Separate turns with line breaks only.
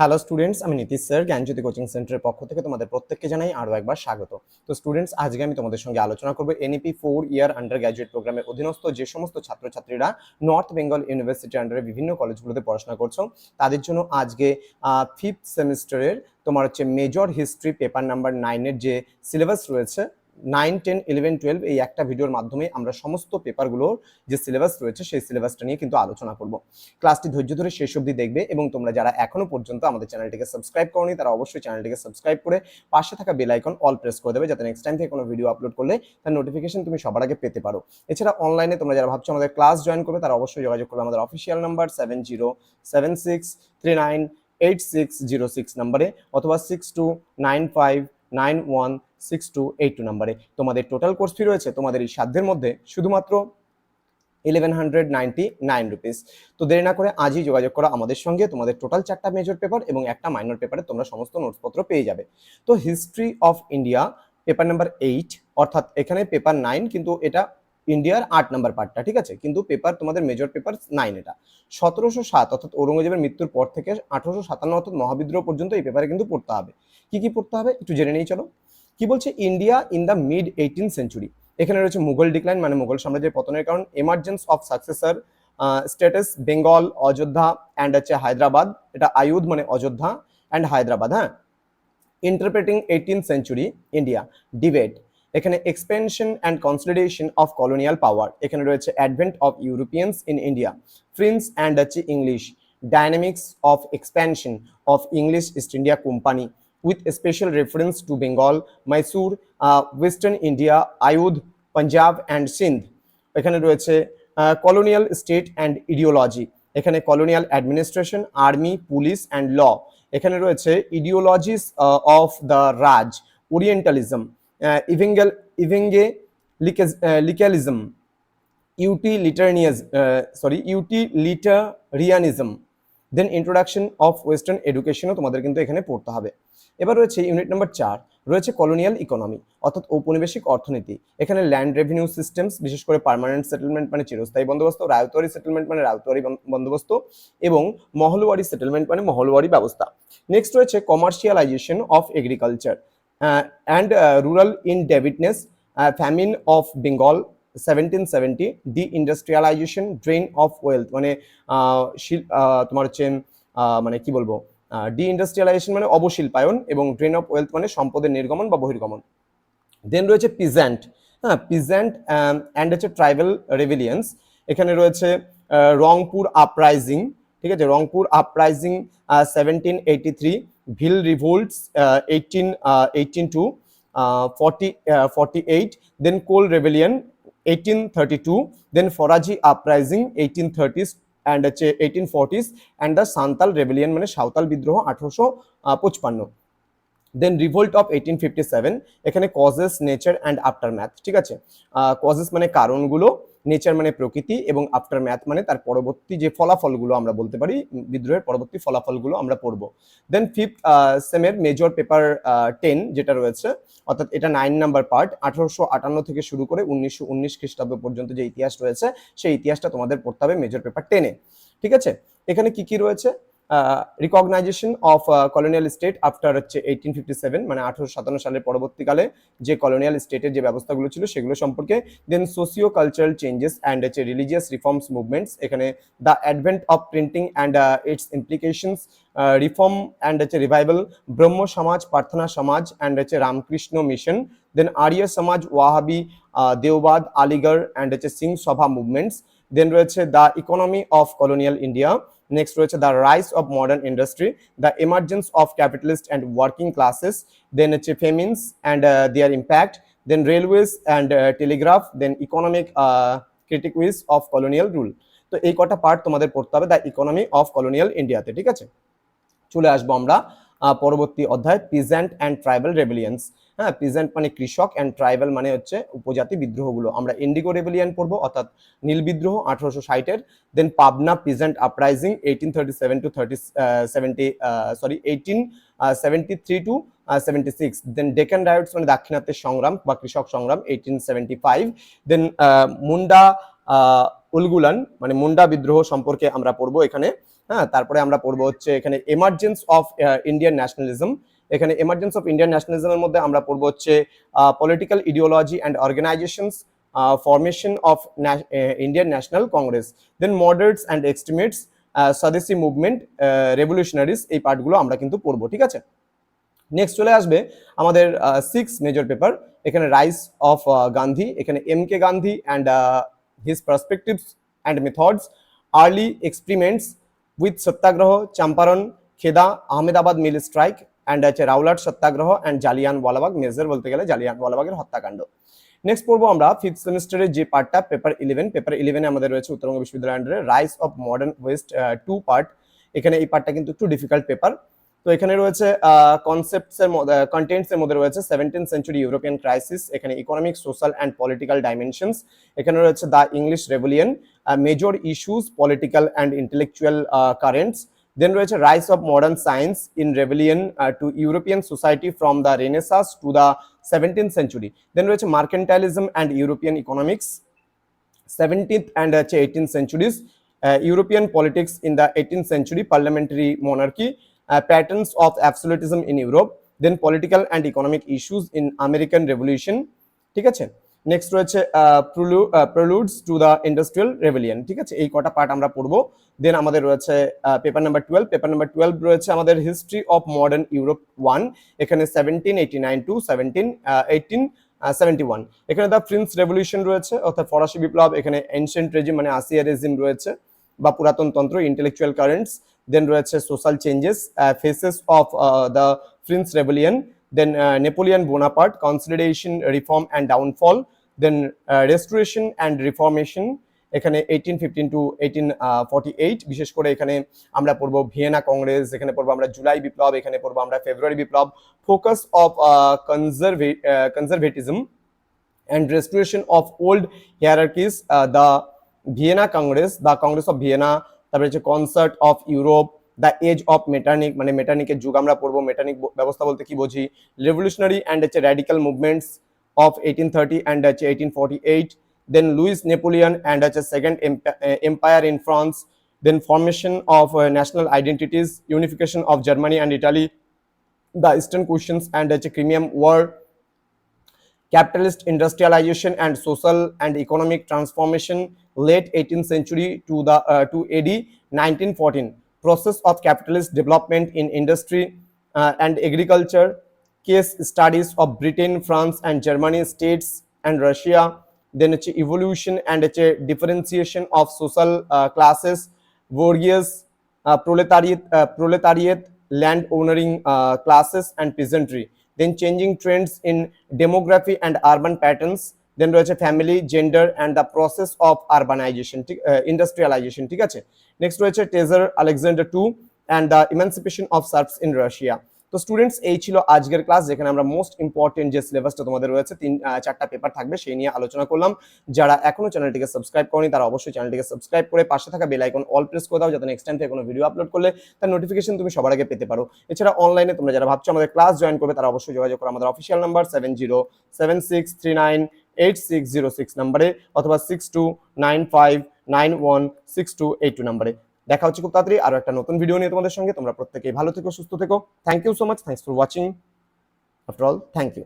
Hello students আমি Nitish sir জ্ঞানজ্যোতি coaching সেন্টারের পক্ষ থেকে তোমাদের প্রত্যেককে জানাই আরও একবার স্বাগত। তো স্টুডেন্টস আজকে আমি তোমাদের সঙ্গে আলোচনা করব NEP four year undergraduate প্রোগ্রামের অধীনস্থ যে সমস্ত ছাত্রছাত্রীরা নর্থ বেঙ্গল ইউনিভার্সিটি আন্ডারে বিভিন্ন কলেজগুলোতে পড়াশোনা করছ, তাদের জন্য আজকে ফিফথ সেমিস্টারের তোমার হচ্ছে মেজর হিস্ট্রি পেপার নাম্বার নাইনের যে সিলেবাস রয়েছে নাইন, টেন, ইলেভেন, টুয়েলভ এই একটা ভিডিওর মাধ্যমে আমরা সমস্ত পেপারগুলোর যে সিলেবাস রয়েছে সেই সিলেবাসটা নিয়ে কিন্তু আলোচনা করব। ক্লাসটি ধৈর্য ধরে শেষ অবধি দেখবে এবং তোমরা যারা এখনও পর্যন্ত আমাদের চ্যানেলটিকে সাবস্ক্রাইব করনি তারা অবশ্যই চ্যানেলটিকে সাবস্ক্রাইব করে পাশে থাকা বেল আইকন অল প্রেস করে দেবে যাতে নেক্সট টাইম থেকে কোনো ভিডিও আপলোড করলে তার নোটিফিকেশন তুমি সবার আগে পেতে পারো। এছাড়া অনলাইনে তোমরা যারা ভাবছ আমাদের ক্লাস জয়েন করবে তারা অবশ্যই যোগাযোগ করবে আমাদের official number seven zero seven six three nine eight six zero six নাম্বারে অথবা six two nine five nine one six two eight two নাম্বারে। তোমাদের টোটাল কোর্স ফি রয়েছে, তোমাদের এই সাধ্যের মধ্যে শুধুমাত্র eleven hundred ninety nine rupees তো দেরি না করে আজই যোগাযোগ করো আমাদের সঙ্গে, তোমাদের টোটাল চারটা মেজর পেপার এবং একটা মাইনর পেপারে তোমরা সমস্ত নোটসপত্র পেয়ে যাবে। তো history of India paper number eight অর্থাৎ এখানে পেপার নাইন কিন্তু এটা ইন্ডিয়ার আট নাম্বার পার্টটা ঠিক আছে? কিন্তু পেপার তোমাদের মেজর পেপার নাইন এটা। সতেরোশো সাত, অর্থাৎ ঔরঙ্গজেবের মৃত্যুর পর থেকে আঠারোশো সাতান্ন, অর্থাৎ মহাবিদ্রোহ পর্যন্ত এই পেপারে কিন্তু পড়তে হবে। কি কি পড়তে হবে? একটু জেনে নিই চলো। কি বলছে? India in the mid eighteen century এখানে রয়েছে মুঘল ডিক্লাইন মানে মুঘল সাম্রাজ্যের পতনের কারণ emergence of successor states Bengal Ayodhya and হচ্ছে হায়দ্রাবাদ। এটা আয়ুধ মানে অযোধ্যা অ্যান্ড হায়দ্রাবাদ হ্যাঁ? Interpreting eighteen century India debate এখানে expansion and consolidation of colonial power এখানে রয়েছে advent of Europeans in India French and হচ্ছে English dynamics of expansion of English East India company with special reference to Bengal, Mysore, uh, Western India, Ayudh, Punjab and Sindh. এখানে রয়েছে colonial state and ideology এখানে colonial administration army police and law এখানে রয়েছে ideologies of the Raj orientalism evangel evangelicalism utilitarianis sorry utilitarianism then introduction of western এডুকেশনও তোমাদের কিন্তু এখানে পড়তে হবে। এবার রয়েছে ইউনিট নাম্বার চার, রয়েছে কলোনিয়াল ইকোনমি অর্থাৎ ঔপনিবেশিক অর্থনীতি। এখানে ল্যান্ড রেভিনিউ সিস্টেমস বিশেষ করে পার্মানেন্ট সেটেলমেন্ট মানে চিরস্থায়ী বন্দোবস্ত রায়তোয়ারি সেটেলমেন্ট মানে রায়তোয়ারি বন্দোবস্ত, এবং মহলওয়ারি সেটেলমেন্ট মানে মহলওয়ারি ব্যবস্থা। নেক্সট রয়েছে commercialization of agriculture and rural indebtedness famine of Bengal seventeen seventy deindustrialization drain of wealth মানে তোমার হচ্ছে মানে কি বলব? ডি ইন্ডাস্ট্রিয়ালাইজেশন মানে অবশিল্পায়ন এবং ড্রেন অফ ওয়েলথ মানে সম্পদের নির্গমন বা বহির্গমন। দেন রয়েছে পিজেন্ট হ্যাঁ পিজেন্ট অ্যান্ড হচ্ছে ট্রাইবাল রেভিলিয়েন্স এখানে রয়েছে রংপুর আপরাইজিং ঠিক আছে? Rangpur uprising seventeen eighty three Bhil revolts eighteen eighteen to forty forty eight then Kol rebellion eighteen then two then Faraizi eighteen thirties and হচ্ছে eighteen forties and the Santal rebellion মানে সাঁওতাল বিদ্রোহ আঠারোশো পঁচপান্ন। Then revolt of eighteen fifty seven এখানে causes nature and aftermath ঠিক আছে? Causes মানে কারণগুলো নেচার মানে প্রকৃতি এবং আফটার ম্যাথ মানে তার পরবর্তী যে ফলাফলগুলো আমরা বলতে পারি, বিদ্রোহের পরবর্তী ফলাফলগুলো আমরা পড়ব। দেন ফিফথ সেমের মেজর পেপার টেন যেটা রয়েছে, অর্থাৎ এটা নাইন নাম্বার পার্ট আঠারোশো আটান্ন থেকে শুরু করে উনিশশো উনিশ খ্রিস্টাব্দ পর্যন্ত যে ইতিহাস রয়েছে, সেই ইতিহাসটা তোমাদের পড়তে হবে মেজর পেপার টেনে ঠিক আছে? এখানে কি কি রয়েছে? Recognization of colonial state after হচ্ছে এইটিন ফিফটি সেভেন মানে আঠারোশো সাতান্ন সালের পরবর্তীকালে যে কলোনিয়াল স্টেটের যে ব্যবস্থাগুলো ছিল সেগুলো সম্পর্কে then socio cultural changes and হচ্ছে রিলিজিয়াস রিফর্মস মুভমেন্টস এখানে the advent of printing and its implications reform and হচ্ছে রিভাইভাল ব্রহ্ম সমাজ, প্রার্থনা সমাজ অ্যান্ড হচ্ছে রামকৃষ্ণ মিশন দেন আর্য সমাজ, ওয়াহাবি দেওবাদ, আলিগড় অ্যান্ড হচ্ছে সিং সভা মুভমেন্টস দেন রয়েছে the economy of colonial India next রয়েছে the rise of modern industry the emergence of capitalist and working classes then হচ্ছে famines and their impact then railways and telegraph then economic critiques of colonial rule তো এই কটা part তোমাদের পড়তে হবে the economy of colonial ইন্ডিয়াতে ঠিক আছে? চলে আসব আমরা পরবর্তী অধ্যায় পিজেন্ট অ্যান্ড ট্রাইবাল রেভিলিয়েন্স হ্যাঁ পিজেন্ট মানে কৃষক অ্যান্ড ট্রাইবাল মানে হচ্ছে উপজাতি বিদ্রোহগুলো। আমরা ইন্ডিগো রেভিলিয়ান পড়ব, অর্থাৎ নীল বিদ্রোহ আঠারোশো ষাটের। Then Pabna peasant uprising eighteen thirty seven to thirty seventy sorry eighteen seventy three to seventy six then Deccan riots মানে দাক্ষিণাত্যের সংগ্রাম বা কৃষক সংগ্রাম eighteen seventy five then Munda Ulgulan মানে মুন্ডা বিদ্রোহ সম্পর্কে আমরা পড়ব এখানে। হ্যাঁ তারপরে আমরা পড়ব হচ্ছে এখানে এমার্জেন্স অফ ইন্ডিয়ান ন্যাশনালিজম এখানে এমার্জেন্স অফ ইন্ডিয়ান ন্যাশনালিজমের মধ্যে আমরা পড়ব হচ্ছে political ideology and organizations formation of Indian national congress then moderates and extremists swadeshi movement revolutionaries এই পার্টগুলো আমরা কিন্তু পড়ব, ঠিক আছে? নেক্সট চলে আসবে আমাদের সিক্স মেজর পেপার এখানে রাইস অফ গান্ধী এখানে M K Gandhi and his perspectives and methods early experiments with satyagraha Champaran Kheda Ahmedabad mill strike and হচ্ছে রাউলাট সত্যাগ্রহ অ্যান্ড জালিয়ান ওয়ালাবাগ মেজর বলতে গেলে জালিয়ান ওয়ালাবাগের হত্যাকাণ্ড। নেক্সট পড়ব আমরা ফিফথ সেমিস্টারের যে পার্টটা পেপার ইলেভেন পেপার ইলেভেনে আমাদের রয়েছে উত্তরবঙ্গ বিশ্ববিদ্যালয় আন্ডারে rise of modern west two part এখানে এই পার্টটা কিন্তু একটু ডিফিকাল্ট পেপার তো এখানে রয়েছে কনসেপ্টস এর কন্টেন্টস এর মধ্যে রয়েছে সেভেন্টিন সেঞ্চুরি ইউরোপিয়ান ক্রাইসিস এখানে economic social and political dimensions এখানে রয়েছে the English revolution major issues political and intellectual currents then রয়েছে rise of modern science in revolution to European society from the renaissance to the seventeen century then রয়েছে mercantilism and European economics seventeenth and হচ্ছে eighteen centuries European politics in the eighteen century parliamentary monarchy uh, patterns of absolutism in Europe, then political and economic issues in American Revolution. ঠিক আছে next রয়েছে preludes to the industrial revolution ঠিক আছে? এই কটা part আমরা পড়ব। Then আমাদের রয়েছে paper number twelve paper number twelve রয়েছে আমাদের history of modern Europe one এখানে seventeen eighty nine to seventeen eighteen seventy one এখানে দ্য ফ্রিন্স রেভলিউশন রয়েছে, অর্থাৎ ফরাসি বিপ্লব, এখানে এনশিয়েন্ট রেজিম মানে আসিয়া রেজিম রয়েছে, বা পুরাতন তন্ত্র ইন্টেলেকচুয়াল কারেন্টস দেন রয়েছে social changes phases of the French revolution then Napoleon Bonaparte consolidation reform and downfall then restoration and reformation এখানে eighteen fifteen to eighteen forty eight বিশেষ করে এখানে আমরা পড়ব ভিয়েনা কংগ্রেস এখানে পড়ব আমরা জুলাই বিপ্লব এখানে পড়ব আমরা ফেব্রুয়ারি বিপ্লব focus of conserve conservatism and restoration of old hierarchies uh, the vienna congress the congress of vienna তারপরে হচ্ছে concert of Europe the age of Metternich মানে মেটানিকের যুগ আমরা পড়ব মেটানিক ব্যবস্থা বলতে কি বুঝি? রেভলিউশনারি অ্যান্ড হচ্ছে radical movements of eighteen thirty and হচ্ছে eighteen forty eight then Louis Napoleon and হচ্ছে second empire in France then formation of national identities unification of Germany and Italy the eastern questions and হচ্ছে Crimean war capitalist industrialization and social and economic transformation late 18th century to the uh, to AD 1914 process of capitalist development in industry uh, and agriculture case studies of Britain France and Germany states and Russia then it's evolution and it's differentiation of social uh, classes bourgeois uh, proletariat uh, proletariat land owning uh, classes and peasantry then changing trends in demography and urban patterns then রয়েছে family gender and the process of urbanization ঠিক industrialisation ঠিক আছে? Next রয়েছে tsar Alexander two and the emancipation of serfs in Russia তো students এই ছিল আজকের class যেখানে আমরা মোস্ট ইম্পর্টেন্ট যে সিলেবাসটা তোমাদের রয়েছে, তিন চারটা পেপার থাকবে, সেই নিয়ে আলোচনা করলাম। যারা এখনও চ্যানেলটিকে সাবস্ক্রাইব করেনি, তারা অবশ্যই চ্যানেলটিকে সাবস্ক্রাইব করে পাশে থাকা বেল আইকন অল প্রেস করে দাও, যাতে নেক্সট টাইম থেকে কোনো ভিডিও আপলোড করলে তার নোটিফিকেশন তুমি সবার আগে পেতে পারো। এছাড়া অনলাইনে তোমরা যারা ভাবছ আমাদের ক্লাস জয়েন করবে, তারা অবশ্যই যোগাযোগ করো। আমাদের official number seven zero seven six three nine eight six zero six নাম্বারে অথবা six two nine five nine one six two eight two নাম্বারে। দেখা হচ্ছে খুব তাড়াতাড়ি আরও একটা নতুন ভিডিও নিয়ে তোমাদের সঙ্গে। তোমরা প্রত্যেকেই ভালো থেকো, সুস্থ থেকো। Thank you so much thanks for watching after all thank you